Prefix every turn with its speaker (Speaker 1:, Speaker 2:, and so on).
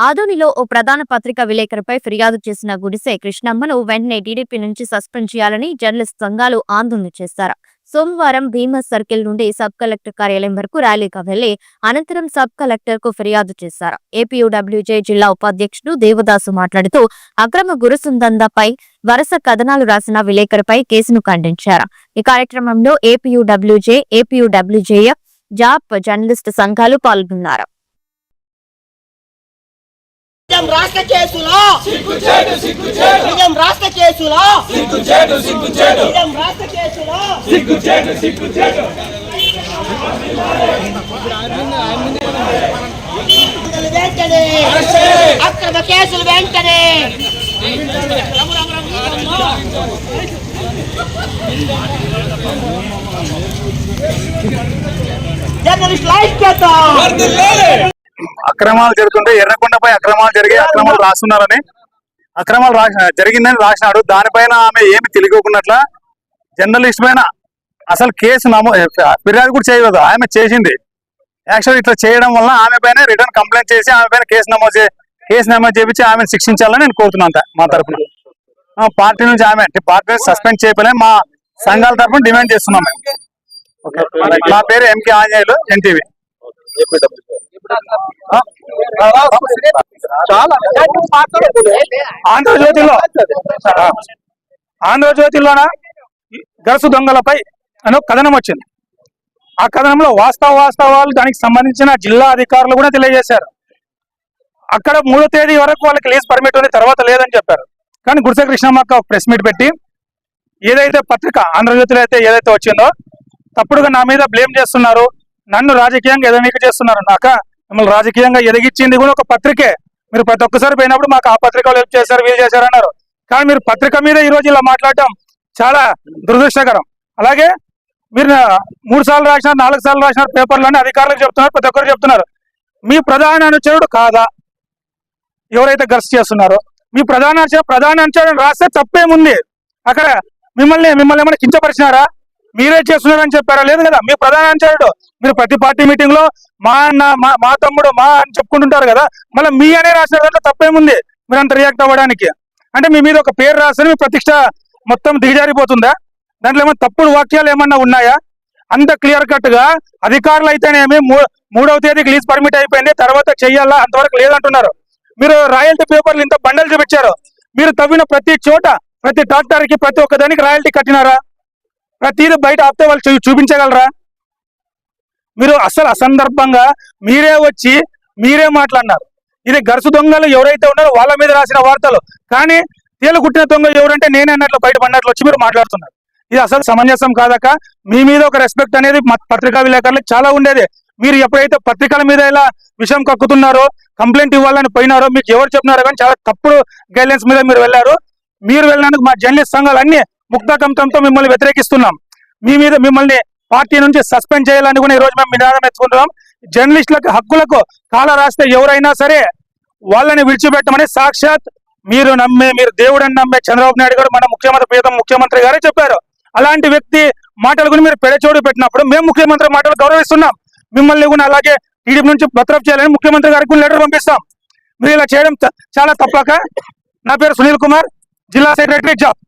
Speaker 1: ఆదోనిలో ఓ ప్రధాన పత్రిక విలేకరుపై ఫిర్యాదు చేసిన గుడిసె కృష్ణమ్మను వెంటనే టీడీపీ నుంచి సస్పెండ్ చేయాలని జర్నలిస్ట్ సంఘాలు ఆందోళన చేశారు. సోమవారం భీమా సర్కిల్ నుండి సబ్ కలెక్టర్ కార్యాలయం వరకు ర్యాలీగా వెళ్ళి అనంతరం సబ్ కలెక్టర్కు ఫిర్యాదు చేశారు. ఏపీయూడబ్ల్యూజే జిల్లా ఉపాధ్యక్షుడు దేవదాసు మాట్లాడుతూ అక్రమ గురుసుందందాపై వరుస కథనాలు రాసిన విలేకరుపై కేసును ఖండించారు. ఈ కార్యక్రమంలో ఏపీయూడబ్ల్యూజే ఏపీయూడబ్ల్యూజేఎఫ్ జాప్ జర్నలిస్ట్ సంఘాలు పాల్గొన్నారు.
Speaker 2: నిజం రాష్ట్ర కేసులో. నిజం రాష్ట్ర కేసులో. నిజం రాష్ట్ర కేసులో. వెంటనే. అక్రమ కేసులు వెంటనే. జర్నలిస్ట్ ఐక్యత
Speaker 3: అక్రమాలు జరుగుతుంటే ఎర్రకొండపై అక్రమాలు జరిగి అక్రమాలు రాస్తున్నారని అక్రమాలు జరిగిందని రాసినాడు. దానిపైన ఆమె ఏమి తెలియకున్నట్ల జర్నలిస్ట్ పైన అసలు కేసు నమో ఫిర్యాదు కూడా చేయలేదు. ఆమె చేసింది. యాక్చువల్ ఇట్లా చేయడం వల్ల ఆమె పైన రిటర్న్ కంప్లైంట్ చేసి ఆమె పైన కేసు నమోదు కేసు నమోదు చేపించి ఆమెను శిక్షించాలని నేను కోరుతున్నాను అంతే మా తరఫున ఆ, పార్టీ నుంచి ఆమె పార్టీ సస్పెండ్ చేయలేని మా సంఘాల తరఫున డిమాండ్ చేస్తున్నాం మేము. నా పేరు ఎంకే ఆంజనేయులు ఎన్టీవీ. ఆంధ్రజ్యోతిలో ఆంధ్రజ్యోతిలోన? గరసు దొంగలపై అని ఒక కథనం వచ్చింది. ఆ కథనంలో వాస్తవ వాస్తవాలు దానికి సంబంధించిన జిల్లా అధికారులు కూడా తెలియజేశారు. అక్కడ మూడో తేదీ వరకు వాళ్ళకి లీజ్ పర్మిట్ ఉంది తర్వాత లేదని చెప్పారు. కానీ గుడిసె కృష్ణమ్మక్క ఒక ప్రెస్ మీట్ పెట్టి ఏదైతే పత్రిక ఆంధ్రజ్యోతిలో అయితే ఏదైతే వచ్చిందో తప్పుడుగా నా మీద బ్లేమ్ చేస్తున్నారు నన్ను రాజకీయంగా ఎదనీక చేస్తున్నారు నాక మిమ్మల్ని రాజకీయంగా ఎదిగించింది కూడా ఒక పత్రికే. మీరు ప్రతి ఒక్కసారి పోయినప్పుడు మాకు ఆ పత్రికలు హెల్ప్ చేశారు వీలు చేశారు అన్నారు. కానీ మీరు పత్రిక మీద ఈ రోజు ఇలా మాట్లాడటం చాలా దురదృష్టకరం. అలాగే మీరు మూడు సార్లు రాసినారు నాలుగు సార్లు రాసినారు పేపర్లన్నీ అధికారులకు చెప్తున్నారు ప్రతి ఒక్కరు చెప్తున్నారు. మీ ప్రధాన అనుచరుడు కాదా? ఎవరైతే గర్స్ చేస్తున్నారో. మీ ప్రధాన ప్రధాన అనుచరుడు రాస్తే తప్పేముంది? అక్కడ మిమ్మల్ని మిమ్మల్ని ఏమైనా కించపరిచినారా? మీరే చేస్తున్నారని చెప్పారా? లేదు కదా మీ ప్రధాన అనుచరుడు. మీరు ప్రతి పార్టీ మీటింగ్లో మా అన్న మా మా తమ్ముడు మా అని చెప్పుకుంటుంటారు కదా మళ్ళీ మీ అనే రాసిన దాంట్లో తప్పేముంది? మీరు అంత రియాక్ట్ అవ్వడానికి. అంటే మీ మీద ఒక పేరు రాస్తే మీ ప్రతిష్ట మొత్తం దిగజారిపోతుందా? దాంట్లో ఏమైనా తప్పుడు వాక్యాలు ఏమన్నా ఉన్నాయా? అంత క్లియర్ కట్గా అధికారులు అయితేనేమి మూ- మూడవ తేదీకి లీజ్ పర్మిట్ అయిపోయింది తర్వాత చెయ్యాలా? అంతవరకు లేదంటున్నారు. మీరు రాయల్టీ పేపర్లు ఇంత బండలు చూపించారు. మీరు తవ్విన ప్రతి చోట ప్రతి డాక్టర్కి ప్రతి ఒక్కదానికి రాయల్టీ కట్టినారా? ప్రతిదీ బయట ఆపితే వాళ్ళు చూపించగలరా? మీరు అసలు అసందర్భంగా మీరే వచ్చి మీరే మాట్లాడినారు. ఇది గరుసు దొంగలు ఎవరైతే ఉన్నారో వాళ్ళ మీద రాసిన వార్తలు. కానీ తేలు కుట్టిన దొంగ ఎవరంటే నేనే అన్నట్లు బయట పడినట్లు వచ్చి మీరు మాట్లాడుతున్నారు. ఇది అసలు సమంజసం కాదక మీ మీద ఒక రెస్పెక్ట్ అనేది మా పత్రికా విలేకరులకు చాలా ఉండేది. మీరు ఎప్పుడైతే పత్రికల మీద ఇలా విషయం కక్కుతున్నారో కంప్లైంట్ ఇవ్వాలని పోయినారో మీకు ఎవరు చెప్పినారో కానీ చాలా తప్పుడు గైడ్లైన్స్ మీద మీరు వెళ్ళారు. మీరు వెళ్ళినందుకు మా జర్నలిస్ట్ సంఘాలు అన్ని ముక్తకంతంతో మిమ్మల్ని వ్యతిరేకిస్తున్నాం. మీ మీద మిమ్మల్ని పార్టీ నుంచి సస్పెండ్ చేయాలని కూడా ఈ రోజు మేము నినాదం ఎత్తుకుంటున్నాం. జర్నలిస్టులకు హక్కులకు కాల రాస్తే ఎవరైనా సరే వాళ్ళని విడిచిపెట్టమని సాక్షాత్ మీరు నమ్మే మీరు దేవుడని నమ్మే చంద్రబాబు నాయుడు గారు మన ముఖ్యమంత్రి ప్రీతం ముఖ్యమంత్రి గారే చెప్పారు. అలాంటి వ్యక్తి మాటలు కూడా మీరు పెడచోడు పెట్టినప్పుడు మేము ముఖ్యమంత్రి మాటలు గౌరవిస్తున్నాం. మిమ్మల్ని కూడా అలాగే టీడీపీ నుంచి భద్రప్ చేయాలని ముఖ్యమంత్రి గారికి లెటర్ పంపిస్తాం. మీరు ఇలా చేయడం చాలా తప్పక. నా పేరు సునీల్ కుమార్ జిల్లా సెక్రటరీ జాబ్.